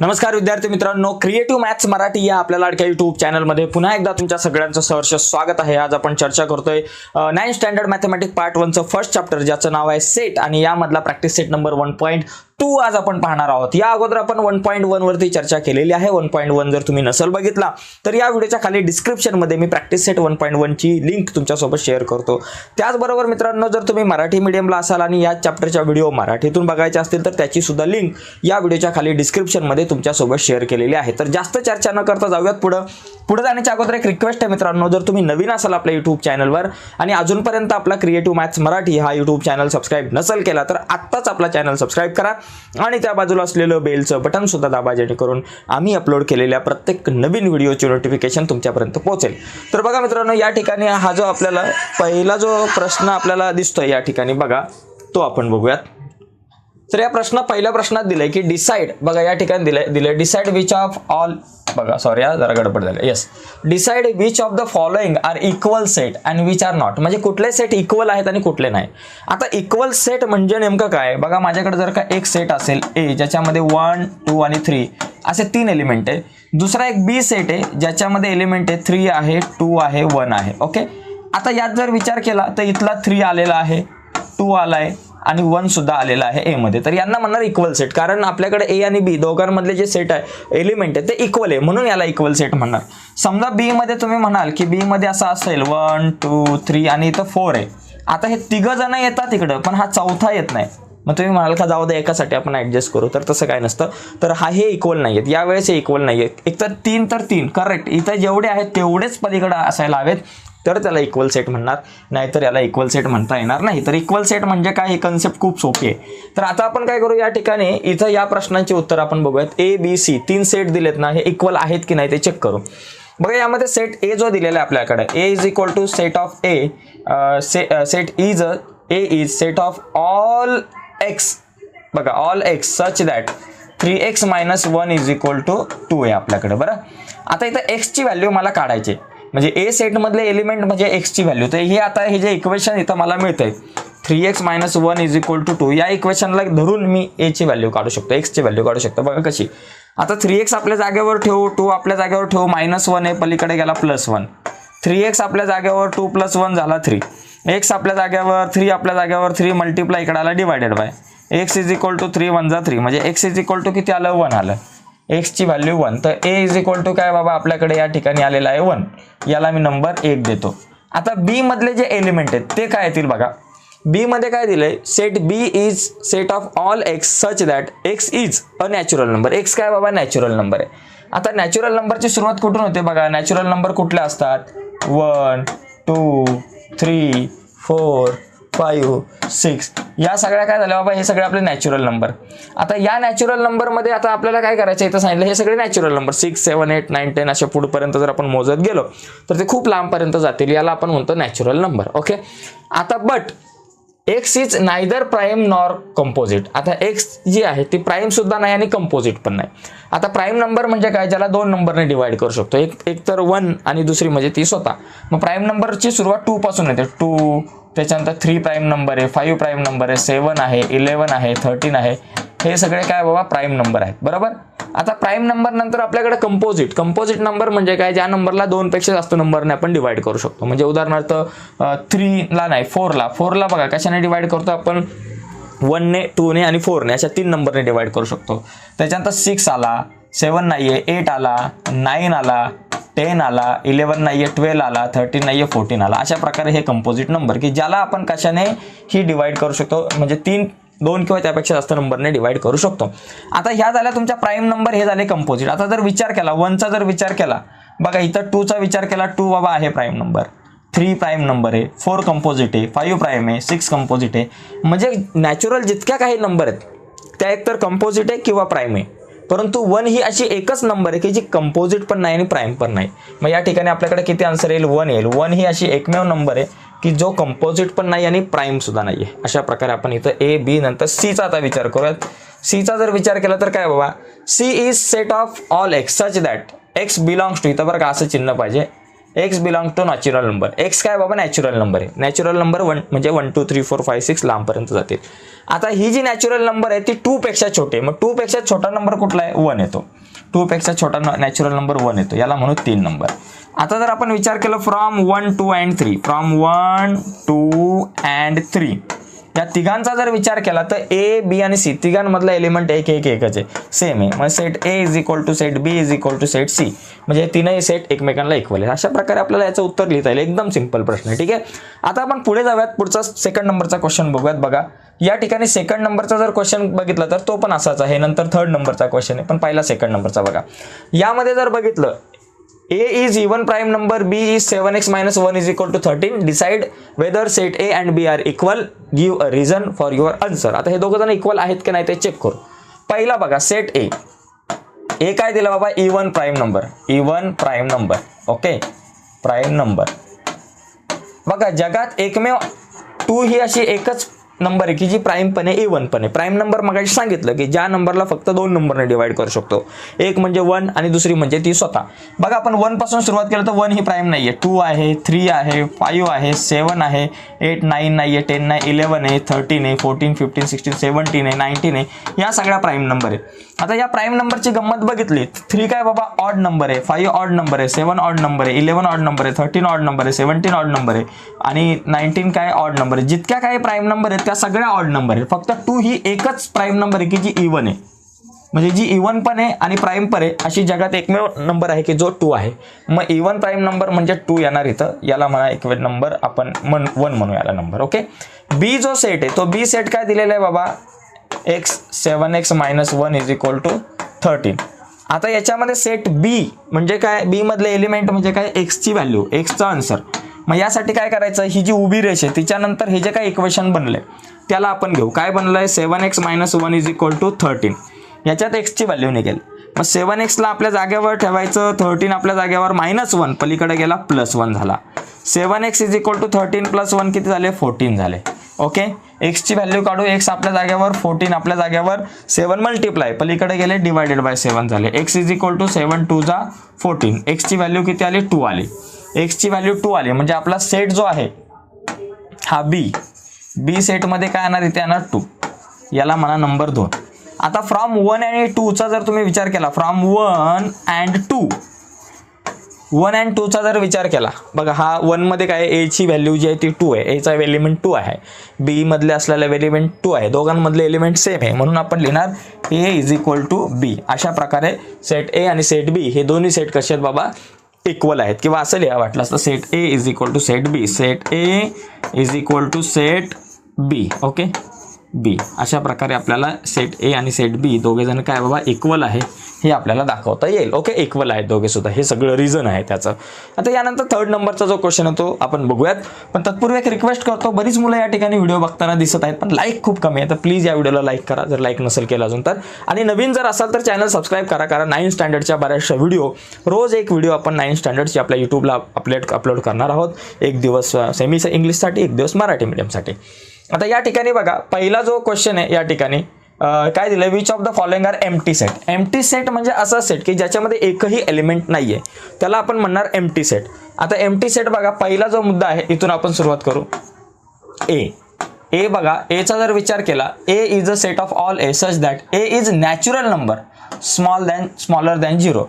नमस्कार विद्यार्थी मित्रांनो क्रिएटिव्ह मॅथ्स मराठी या आपल्या लाडक्या युट्यूब चॅनलमध्ये पुन्हा एकदा तुमच्या सगळ्यांचं सहर्ष स्वागत आहे. आज आपण चर्चा करतोय नाईन स्टँडर्ड मॅथमॅटिक पार्ट वनचं फर्स्ट चॅप्टर ज्याचं नाव आहे सेट आणि यामधला practice set number one point two आज आपण पाहणार आहोत. या अगोदर आपण वन पॉईंट वन वरती चर्चा केलेली आहे. वन पॉईंट वन जर तुम्ही नसल बघितला तर या व्हिडिओच्या खाली डिस्क्रिप्शनमध्ये मी प्रॅक्टिस सेट वन पॉईंट वनची लिंक तुमच्यासोबत शेअर करतो. त्याचबरोबर मित्रांनो जर तुम्ही मराठी मीडियमला असाल आणि या चॅप्टरच्या व्हिडिओ मराठीतून बघायचे असतील तर त्याची सुद्धा लिंक या व्हिडिओच्या खाली डिस्क्रिप्शनमध्ये तुमच्यासोबत शेअर केलेली आहे. तर जास्त चर्चा न करता जाऊयात पुढं. पुढे जाण्याच्या अगोदर एक रिक्वेस्ट आहे मित्रांनो जर तुम्ही नवीन असाल आपल्या युट्यूब चॅनलवर आणि अजूनपर्यंत आपला क्रिएटिव्ह मॅथ्स मराठी हा युट्यूब चॅनल सबस्क्राईब नसेल केला तर आत्ताच आपला चॅनल सबस्क्राईब करा. आणि त्या बाजूला असलेलं बेलचं बटन सुद्धा दाबा जेणेकरून आम्ही अपलोड केलेल्या प्रत्येक नवीन व्हिडिओची नोटिफिकेशन तुमच्यापर्यंत पोहोचेल. तर बघा मित्रांनो या ठिकाणी हा जो आपल्याला पहिला जो प्रश्न आपल्याला दिसतोय या ठिकाणी बघा तो आपण बघूयात. तर या प्रश्न पहिल्या प्रश्नात दिलंय की डिसाईड बघा या ठिकाणी दिलंय दिलंय डिसाईड विच ऑफ ऑल बघा सॉरी हा जरा गडबड झालं. Yes decide which of the following are equal set and which are not म्हणजे कुठले सेट इक्वल आहेत आणि कुठले नाही. आता इक्वल सेट म्हणजे नेमकं काय? बघा माझ्याकडे जर का एक सेट असेल ए ज्याच्यामध्ये वन टू आणि थ्री असे तीन एलिमेंट आहे. दुसरा एक बी सेट आहे ज्याच्यामध्ये एलिमेंट आहे थ्री आहे टू आहे वन आहे. ओके आता यात जर विचार केला तर इथला थ्री आलेला आहे टू आला आहे आणि वन सुद्धा आलेला आहे ए मध्ये. तर यांना म्हणणार इक्वल सेट कारण आपल्याकडे ए आणि बी दोघांमधले जे सेट आहे एलिमेंट आहे ते इक्वल आहे. म्हणून याला इक्वल सेट म्हणणार. समजा बी मध्ये तुम्ही म्हणाल की बी मध्ये असं असेल वन टू थ्री आणि इथं फोर आहे. आता हे तिघ जण येतात इकडं पण हा चौथा येत नाही. मग तुम्ही म्हणाल का जाऊ दे एकासाठी आपण ऍडजस्ट करू. तर तसं काय नसतं. तर हा हे इक्वल नाही आहेत यावेळेस हे इक्वल नाही आहेत एक तर तीन तर तीन. करेक्ट इथं जेवढे आहेत तेवढेच पलीकडं असायला हवेत. तर त्याला इक्वल सेट म्हणणार. नाहीतर याला इक्वल सेट म्हणता येणार नाही. तर इक्वल सेट म्हणजे काय? हे कन्सेप्ट खूप सोपी आहे. तर आता आपण काय करू या ठिकाणी? इथं या प्रश्नांची उत्तर आपण बघूयात. ए बी सी तीन सेट दिलेत ना हे इक्वल आहेत की नाही ते चेक करू. बघा यामध्ये सेट ए जो दिलेला आहे आपल्याकडे A is equal to set of A set is A is set of all x बघा all x such that three x minus one is equal to two आहे आपल्याकडे बरं? आता इथं एक्सची व्हॅल्यू मला काढायची म्हणजे ए सेटमधले एलिमेंट म्हणजे एक्सची व्हॅल्यू तर हे आता हे जे इक्वेशन इथं मला मिळतंय three x minus one is equal to two या इक्वेशनला धरून मी एची व्हॅल्यू काढू शकतो एक्सची व्हॅल्यू काढू शकतो. बघा कशी. आता थ्री एक्स आपल्या जागेवर ठेवू टू आपल्या जागेवर ठेवू मायनस वन आहे पलीकडे गेला प्लस वन थ्री एक्स आपल्या जागेवर टू प्लस वन झाला थ्री एक्स आपल्या जागेवर थ्री आपल्या जागेवर थ्री मल्टिप्लाय इकडे आला divided by x is equal to three one जा थ्री म्हणजे एक्स इज इक्वल टू किती आलं? वन आलं. एक्सची व्हॅल्यू वन तर ए इज इक्वल टू काय बाबा आपल्याकडे या ठिकाणी आलेला आहे वन याला मी नंबर एक देतो. आता बी मधले जे एलिमेंट आहेत ते काय येतील बघा. बी मध्ये काय दिलंय? Set B is set of all x such that x is a natural number x काय बाबा? नॅचरल नंबर आहे. आता नॅचरल नंबरची सुरुवात कुठून होते बघा? नॅचरल नंबर कुठले असतात? One two three four five six या सगळ्या काय झाल्या बाबा? हे सगळे आपले नॅचरल नंबर आता या नॅचरल नंबरमध्ये आता आपल्याला काय करायचं? इथं सांगितलं हे सगळे natural number six seven eight nine ten अशा पुढपर्यंत जर आपण मोजत गेलो तर ते खूप लांबपर्यंत जातील. याला आपण म्हणतो नॅचरल नंबर ओके आता but x is neither prime nor composite आता एक्स जी आहे ती प्राईम सुद्धा नाही आणि कंपोजिट पण नाही. आता प्राईम नंबर म्हणजे काय? ज्याला दोन नंबरने डिवाइड करू शकतो. एक एक तर वन आणि दुसरी म्हणजे ती स्वतः. मग प्राईम नंबरची सुरुवात टू पासून येते. टू त्याच्यानंतर थ्री प्राईम नंबर आहे फाईव्ह प्राईम नंबर आहे सेवन आहे इलेवन आहे थर्टीन आहे. हे सगळे काय बाबा प्राईम नंबर आहेत बरोबर? आता प्राईम नंबर नंतर आपल्याकडे कंपोजिट कंपोजिट नंबर म्हणजे काय? ज्या नंबरला दोनपेक्षा जास्त नंबरने आपण डिवाइड करू शकतो. म्हणजे उदाहरणार्थ थ्रीला नाही फोरला फोरला बघा कशाने डिवाइड करतो आपण? वनने टूने आणि फोरने अशा तीन नंबरने डिवाइड करू शकतो. त्याच्यानंतर सिक्स आला सेवन नाही आहे एट आला नाईन आला टेन आला इलेवन नाही आहे ट्वेल्व आला थर्टीन नाही आहे फोर्टीन आला. अशा प्रकारे हे कंपोजिट नंबर की ज्याला आपण कशाने ही डिवाइड करू शकतो म्हणजे तीन दोन किंवा त्यापेक्षा जास्त नंबरने डिवाइड करू शकतो. आता ह्या झाल्या तुमच्या प्राईम नंबर हे झाले कंपोजिट आता जर विचार केला वनचा जर विचार केला बघा इथं टूचा विचार केला टू बाबा आहे prime number three prime number आहे फोर कंपोजिट आहे फाईव्ह प्राईम आहे सिक्स कंपोजिट आहे. म्हणजे नॅचरल जितक्या काही नंबर आहेत त्या एकतर कंपोजिट आहे किंवा प्राईम आहे. परंतु वन ही अशी एकच नंबर आहे की जी कंपोजिट पण नाही आणि प्राईम पण नाही. मग या ठिकाणी आपल्याकडे किती आन्सर येईल? वन येईल. वन ही अशी एकमेव नंबर आहे की जो कंपोजिट पण नाही आणि प्राईम सुद्धा नाही आहे. अशा प्रकारे आपण इथं ए बी नंतर सीचा आता विचार करूयात. सीचा जर विचार केला तर काय बाबा? C is set of all x such that x belongs to इथं बरं का असं चिन्ह पाहिजे. X belong to natural number x काय बाबा? नॅचरल नंबर आहे. नॅचरल नंबर वन म्हणजे one two three four five six लांबपर्यंत जातील. आता ही जी नॅचरल नंबर आहे ती टूपेक्षा छोटे मग टूपेक्षा छोटा नंबर कुठला आहे? वन येतो. टूपेक्षा छोटा नॅचरल नंबर वन येतो. याला म्हणू तीन नंबर आता जर आपण विचार केला from one two and three from one two and three या तिघांचा जर विचार केला तर ए बी आणि सी तिघांमधला एलिमेंट एक एक एकच आहे. सेम आहे. म्हणजे set A is equal to set B is equal to set C म्हणजे तीनही सेट एकमेकांना इक्वल आहे अशा प्रकारे आपल्याला याचं उत्तर लिहिता येईल. एकदम सिंपल प्रश्न आहे. ठीक आहे? आता आपण पुढे जाऊयात. पुढचा सेकंड नंबरचा क्वेश्चन बघूयात. बघा. या ठिकाणी सेकंड नंबरचा जर क्वेश्चन बघितला तर तो पण असाच आहे. नंतर थर्ड नंबरचा क्वेश्चन आहे. पण पहिला सेकंड नंबरचा बघा. यामध्ये जर बघितलं A is even prime number, B is 7x minus 1 is equal to 13. Decide whether set A and B are equal. Give a reason for your answer. आता हे दोघं जण इक्वल आहेत की नाही ते चेक करू पहिला बघा सेट ए ए काय दिलं बाबा even prime number even prime number okay prime number बघा जगात एकमेव टू ही अशी एकच नंबर आहे की जी प्राईम पण आहे इवन पण आहे. प्राईम नंबर मगाशी सांगितलं की ज्या नंबरला फक्त दोन नंबरने डिवाइड करू शकतो. एक म्हणजे वन आणि दुसरी म्हणजे ती स्वतः. बघा आपण वनपासून सुरुवात केलं तर वन ही प्राईम नाही आहे टू आहे थ्री आहे फाईव्ह आहे सेवन आहे एट नाईन नाही आहे टेन नाही इलेवन आहे थर्टीन आहे फोर्टीन फिफ्टीन सिक्स्टीन सेवन्टीन आहे नाईन्टीन आहे. या सगळ्या प्राईम नंबर आहे आता या प्राईम नंबरची गंमत बघितली. थ्री काय बाबा? ऑड नंबर आहे. फाईव्ह ऑड नंबर आहे. सेवन ऑड नंबर आहे. इलेवन ऑड नंबर आहे. थर्टीन ऑड नंबर आहे. सेवन्टीन ऑड नंबर आहे. आणि नाईन्टीन काय ऑड नंबर आहे? जितक्या काही प्राईम नंबर आहेत त्या सगळ्या ऑड नंबर आहेत. फक्त टू ही एकच प्राईम नंबर आहे की जी इवन आहे. म्हणजे जी इवन पण आहे आणि प्राईम पण आहे अशी जगात एकमेव नंबर आहे की जो टू आहे. मग इवन प्राईम नंबर म्हणजे टू येणार इथं. याला म्हणा एक नंबर आपण मन वन म्हणू याला नंबर ओके बी जो सेट आहे तो बी सेट काय दिलेला आहे बाबा? X seven x minus one is equal to thirteen आता याच्यामध्ये सेट बी म्हणजे काय? बीमधले एलिमेंट म्हणजे काय? एक्सची व्हॅल्यू एक्सचा आन्सर मग यासाठी काय करायचं? ही जी उभी रेष आहे तिच्यानंतर हे जे काय इक्वेशन बनलंय त्याला आपण घेऊ. काय बनलंय? Seven x minus one is equal to thirteen याच्यात एक्सची व्हॅल्यू निघेल. मग सेवन एक्सला आपल्या जागेवर ठेवायचं थर्टीन आपल्या जागेवर मायनस वन पलीकडे गेला प्लस वन झाला. Seven X is equal to thirteen plus one किती झाले? फोर्टीन झाले. ओके? एक्सची व्हॅल्यू काढू. एक्स आपल्या जागेवर फोर्टीन आपल्या जागेवर सेवन मल्टिप्लाय पलीकडे गेले डिवायडेड बाय सेवन झाले. X is equal to seven two जा फोर्टीन एक्सची व्हॅल्यू किती आली? टू आली. एक्सची व्हॅल्यू टू आली. म्हणजे आपला सेट जो आहे हा बी बी सेटमध्ये काय येणार? इथे येणार टू याला म्हणा नंबर दोन. आता फ्रॉम वन आणि टूचा जर तुम्ही विचार केला from one and two one and टूचा जर विचार केला बघा हा वनमध्ये काय एची व्हॅल्यू जी आहे ती टू आहे. एचा एलिमेंट टू आहे. बीमधले असलेला एलिमेंट टू आहे. दोघांमधले एलिमेंट सेम आहे. म्हणून आपण लिहिणार A is equal to B अशा प्रकारे सेट ए आणि सेट बी हे दोन्ही सेट कसे आहेत बाबा? इक्वल आहेत. किंवा असं लिहा वाटलं असतं set A is equal to set B set A is equal to set B okay B अशा प्रकारे आपल्याला सेट ए आणि सेट बी दोघेजण काय बाबा इक्वल आहे हे आपल्याला दाखवता येईल. ओके इक्वल आहेत दोघे सुद्धा. हे सगळं रिझन आहे त्याचं. आता यानंतर थर्ड नंबरचा जो क्वेश्चन आहे तो आपण बघूयात. पण तत्पूर्वी एक रिक्वेस्ट करतो. बरीच मुलं या ठिकाणी व्हिडिओ बघताना दिसत आहेत पण लाईक खूप कमी आहे. तर प्लीज या व्हिडिओला लाईक करा. जर लाईक नसेल केलं अजून तर. आणि नवीन जर असाल तर चॅनल सबस्क्राईब करा. कारण नाईन स्टँडर्डच्या बऱ्याचशा व्हिडिओ रोज एक व्हिडिओ आपण नाईन स्टँडर्डची आपल्या यूट्यूबला अपलोड अपलोड करणार आहोत. एक दिवस सेमी इंग्लिशसाठी एक दिवस मराठी मीडियमसाठी आता या ठिकाणी बघा पहिला जो क्वेश्चन आहे या ठिकाणी काय दिलं which of the following are empty set empty set म्हणजे असा सेट की ज्याच्यामध्ये एकही एलिमेंट नाही आहे त्याला आपण म्हणणार एम टी सेट आता एम टी सेट बघा पहिला जो मुद्दा आहे इथून आपण सुरुवात करू. ए ए बघा एचा जर विचार केला A is a set of all A such that A is natural number small than smaller than zero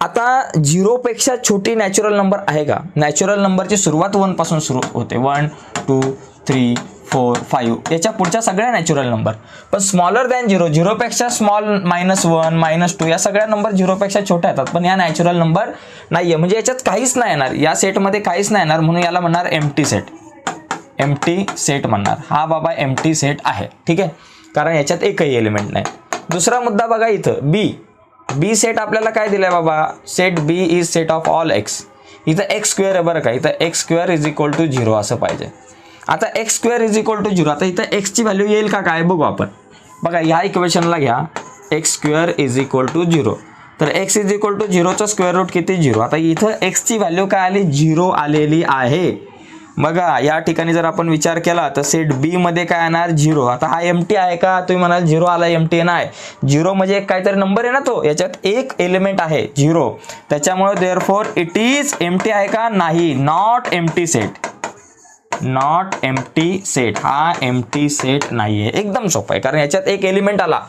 आता झिरोपेक्षा छोटी नॅचरल नंबर आहे का? नॅचरल नंबरची सुरुवात वनपासून सुरू होते. One two three four five याच्या पुढच्या सगळ्या नॅचरल नंबर पण smaller than zero झिरोपेक्षा small minus one minus two या सगळ्या नंबर झिरोपेक्षा छोट्या येतात. पण या नॅचरल नंबर नाही आहे म्हणजे याच्यात काहीच नाही येणार. या सेटमध्ये काहीच नाही येणार. म्हणून याला म्हणणार empty set empty set म्हणणार. हा बाबा एम टी सेट आहे. ठीक आहे? कारण याच्यात एकही एलिमेंट नाही. दुसरा मुद्दा बघा इथं. बी बी सेट आपल्याला काय दिलंय बाबा? Set B is set of all x इथं एक्स स्क्वेअर आहे बरं का? इथं x square is equal to zero असं पाहिजे. आता x square is equal to zero आता इथं एक्सची व्हॅल्यू येईल का काय बघू आपण. बघा ह्या इक्वेशनला घ्या. X square is equal to zero तर एक्स इज इक्वल टू झिरोचा स्क्वेअर रूट किती? झिरो आता इथं एक्सची व्हॅल्यू काय आली? झिरो आलेली आहे. बघा या ठिकाणी जर आपण विचार केला तर सेट बी मध्ये काय येणार? झिरो आता हा एम टी आहे का? तुम्ही म्हणाल झिरो आला एम टी नाही. झिरो म्हणजे एक काहीतरी नंबर आहे ना तो? याच्यात एक एलिमेंट आहे झिरो त्याच्यामुळे therefore it is empty आहे का? नाही. Not empty set not empty set हा एम टी सेट नाहीये. एकदम सोपं आहे. कारण याच्यात एक एलिमेंट आला.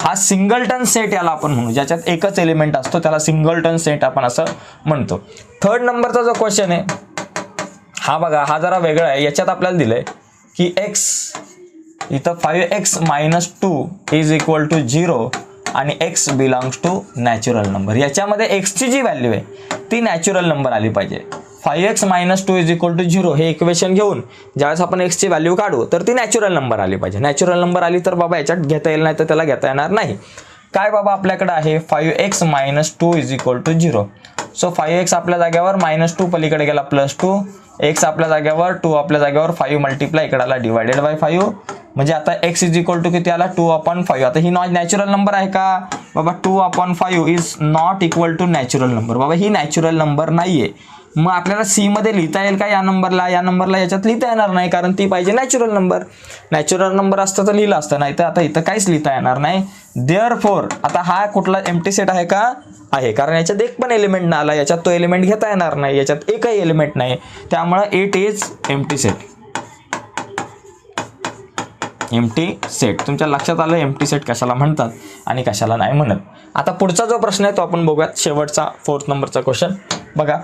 हा सिंगलटन सेट याला आपण म्हणू. ज्याच्यात एकच एलिमेंट असतो त्याला सिंगलटन सेट आपण असं म्हणतो. थर्ड नंबरचा जो क्वेश्चन आहे हा बघा हा जरा वेगळा आहे. याच्यात आपल्याला दिलंय की एक्स इथं five x minus two is equal to zero आणि x belongs to natural number याच्यामध्ये एक्सची जी व्हॅल्यू आहे ती नॅचरल नंबर आली पाहिजे. Five x minus two is equal to zero हे इक्वेशन घेऊन ज्यावेळेस आपण एक्सची व्हॅल्यू काढू तर ती नॅचरल नंबर आली पाहिजे. नॅचरल नंबर आली तर बाबा याच्यात घेता येईल नाही तर त्याला घेता येणार नाही. काय बाबा आपल्याकडे आहे? Five x minus two is equal to zero. So five x आपल्या जाग्यावर मायनस टू पलीकडे गेला प्लस टू. एक्स आपल्या जाग्यावर टू आपल्या जागेवर फाईव्ह मल्टिप्लाय इकडाला आला डिवायडेड बाय फाईव्ह. म्हणजे आता एक्स इज इक्वल टू किती आला? Two upon five. आता ही नॉट नॅचरल नंबर आहे का? बाबा two upon five is not equal to natural number बाबा ही नॅचरल नंबर नाही आहे मग आपल्याला सी मध्ये लिहिता येईल का या नंबरला या नंबरला याच्यात लिहिता येणार नाही कारण ती पाहिजे नॅचरल नंबर नॅचरल नंबर असतं तर लिहिलं असतं नाही तर आता इथं काहीच लिहिता येणार नाही. देअर फोर आता हा कुठला एमटी सेट आहे का? आहे कारण याच्यात एक पण एलिमेंट नाही आला. याच्यात तो एलिमेंट घेता येणार नाही याच्यात एकही एलिमेंट नाही. त्यामुळं it is empty set empty set तुमच्या लक्षात आलं एमटी सेट कशाला म्हणतात आणि कशाला नाही म्हणत. आता पुढचा जो प्रश्न आहे तो आपण बघूयात शेवटचा फोर्थ नंबरचा क्वेश्चन बघा.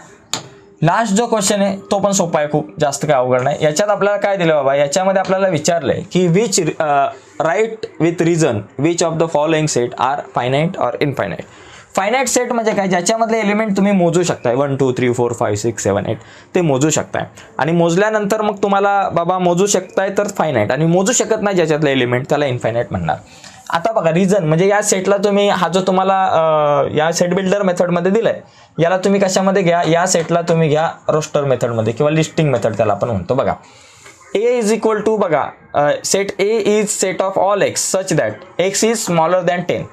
लास्ट जो क्वेश्चन आहे तो पण सोपा आहे खूप जास्त काय अवघड नाही. याच्यात आपल्याला काय दिलं बाबा? याच्यामध्ये आपल्याला विचारलंय की which right with reason which of the following set are finite or infinite finite set म्हणजे काय? ज्याच्यामधले एलिमेंट तुम्ही मोजू शकताय. One two three four five six seven eight ते मोजू शकताय. आणि मोजल्यानंतर मग तुम्हाला बाबा मोजू शकताय तर फायनाईट आणि मोजू शकत नाही ज्याच्यातले एलिमेंट त्याला इनफायनाईट म्हणणार. आता बघा रिझन म्हणजे या सेटला तुम्ही हा जो तुम्हाला uh, या सेट बिल्डर मेथडमध्ये दिलाय याला तुम्ही कशामध्ये घ्या? या सेटला तुम्ही घ्या रोस्टर मेथडमध्ये किंवा लिस्टिंग मेथड त्याला आपण म्हणतो. बघा. ए इज इक्वल टू बघा set A is set of all x such that x is smaller than ten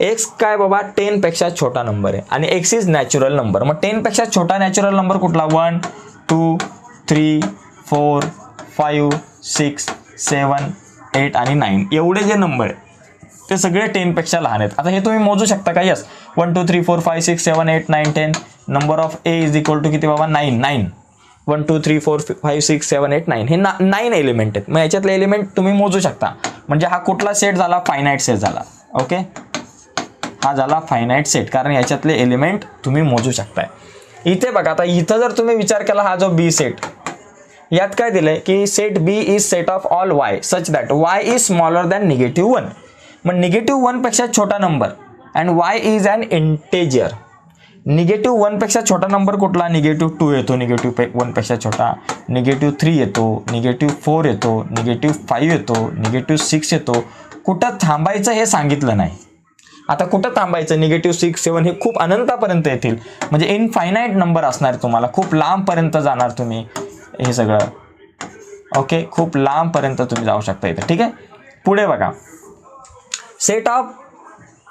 x काय बाबा? टेनपेक्षा छोटा नंबर आहे. आणि एक्स इज नॅचरल नंबर मग टेनपेक्षा छोटा नॅचरल नंबर कुठला? One two three four five six seven eight आणि नाईन एवढे जे नंबर आहे ते सगळे टेनपेक्षा लहान आहेत. आता हे तुम्ही मोजू शकता का? Yes one two three four five six seven eight nine ten number of A is equal to किती बाबा? Nine nine one two three four five six seven eight nine हे ना नाईन एलिमेंट आहेत. मग याच्यातले एलिमेंट तुम्ही मोजू शकता. म्हणजे हा कुठला सेट झाला? फायनाईट सेट झाला. ओके हा झाला फायनाईट सेट कारण याच्यातले एलिमेंट तुम्ही मोजू शकताय. इथे बघा आता इथं जर तुम्ही विचार केला हा जो बी सेट यात काय दिलंय की set B is set of all y such that y is smaller than negative one मग निगेटिव्ह वनपेक्षा छोटा number and y is an integer negative वनपेक्षा छोटा नंबर कुठला? निगेटिव्ह टू येतो. निगेटिव्ह पे वनपेक्षा छोटा. निगेटिव्ह थ्री येतो. निगेटिव्ह फोर येतो. निगेटिव्ह फाईव्ह येतो. निगेटिव्ह सिक्स येतो. कुठं थांबायचं हे सांगितलं नाही. आता कुठं थांबायचं? निगेटिव्ह सिक्स सेवन हे खूप अनंतापर्यंत येतील. म्हणजे इनफायनाईट नंबर असणार तुम्हाला. खूप लांबपर्यंत जाणार तुम्ही हे सगळं. ओके खूप लांबपर्यंत तुम्ही जाऊ शकता इथं. ठीक आहे? पुढे बघा. Set of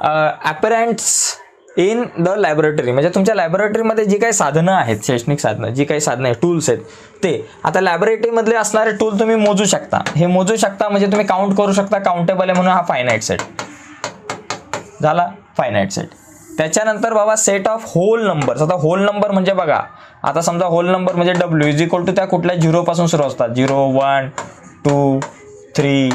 apparatus in the laboratory म्हणजे तुमच्या लॅबोरेटरीमध्ये जी काही साधनं आहेत शैक्षणिक साधनं जी काही साधनं आहेत टूल्स आहेत ते. आता लॅबोरेटरीमधले असणारे टूल तुम्ही मोजू शकता. हे मोजू शकता म्हणजे तुम्ही काउंट करू शकता. काउंटेबल आहे म्हणून हा फायनाईट सेट झाला? फायनाईट सेट त्याच्यानंतर बाबा सेट ऑफ होल नंबर्स आता होल नंबर म्हणजे बघा. आता समजा होल नंबर म्हणजे डब्ल्यू इज इक्वल टू त्या कुठल्या झिरोपासून सुरू असतात? Zero one two three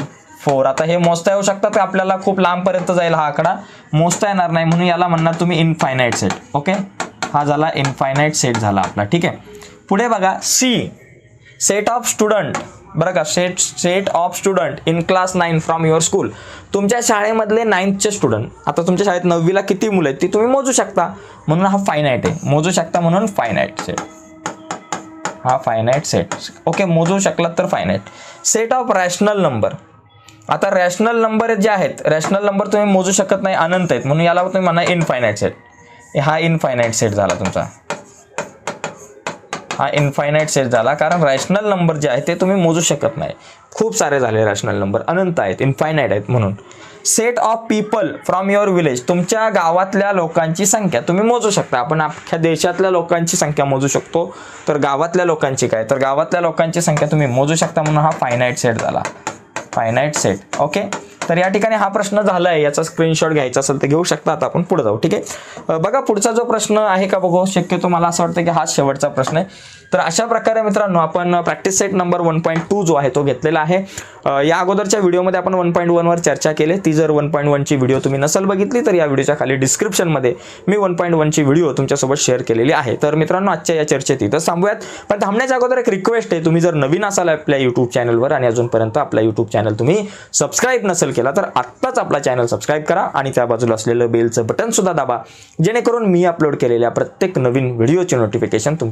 four. आता हे मोजता येऊ शकतात का? आपल्याला खूप लांबपर्यंत जाईल हा आकडा. मोजता येणार नाही म्हणून याला म्हणणार तुम्ही इनफायनाईट सेट ओके हा झाला इनफायनाईट सेट झाला आपला. ठीक आहे? पुढे बघा. सी सेट ऑफ स्टुडंट बरं का? Set set of student in class nine from your school तुमच्या शाळेमधले नाईन्थचे स्टुडंट आता तुमच्या शाळेत नववीला किती मुलं आहेत ती तुम्ही मोजू शकता. म्हणून हा फायनाईट आहे. मोजू शकता म्हणून फायनाईट सेट हा फायनाईट सेट ओके मोजू शकलात तर finite set of rational number आता रॅशनल नंबर जे आहेत रॅशनल नंबर तुम्ही मोजू शकत नाही अनंत आहेत. म्हणून याला तुम्ही म्हणा इनफायनाईट सेट हा इनफायनाईट सेट झाला तुमचा. हा इनफायनाईट सेट झाला कारण रॅशनल नंबर जे आहे ते तुम्ही मोजू शकत नाही. खूप सारे झाले रॅशनल नंबर अनंत आहेत इनफायनाईट आहेत म्हणून. Set of people from your village तुमच्या गावातल्या लोकांची संख्या तुम्ही मोजू शकता. आपण अख्ख्या देशातल्या लोकांची संख्या मोजू शकतो. तर गावातल्या लोकांची काय? तर गावातल्या लोकांची संख्या तुम्ही मोजू शकता म्हणून हा फायनाईट सेट झाला. फायनाईट सेट ओके तर या ठिकाणी हा प्रश्न झाला आहे याचा स्क्रीनशॉट घ्यायचा असेल तर घेऊ शकता. आता आपण पुढे जाऊ. ठीक आहे? बघा पुढचा जो प्रश्न आहे का बघू? शक्यतो मला असं वाटतं की हा शेवटचा प्रश्न आहे. तर अशा प्रकारे मित्रांनो आपण practice set number one point two जो आहे तो घेतलेला आहे. या अगोदरच्या व्हिडिओमध्ये आपण वन पॉईंट वनवर चर्चा केली. ती जर वन पॉईंट वनची व्हिडिओ तुम्ही नसेल बघितली तर या व्हिडिओच्या खाली डिस्क्रिप्शनमध्ये मी वन पॉईंट वनची व्हिडिओ तुमच्यासोबत शेअर केलेली आहे. तर मित्रांनो आजच्या या चर्चेत इथं थांबूयात. पण थांबण्याच्या अगोदर एक रिक्वेस्ट आहे. तुम्ही जर नवीन असाल आपल्या यूट्यूब चॅनलवर आणि अजूनपर्यंत आपला यूट्यूब चॅनल तुम्ही सबस्क्राईब नसेल केला तर आत्ताच आपला चॅनल सबस्क्राईब करा आणि त्या बाजूला असलेलं बेलचं बटन सुद्धा दाबा जेणेकरून मी अपलोड केलेल्या प्रत्येक नवीन व्हिडिओचे नोटिफिकेशन तुमच्या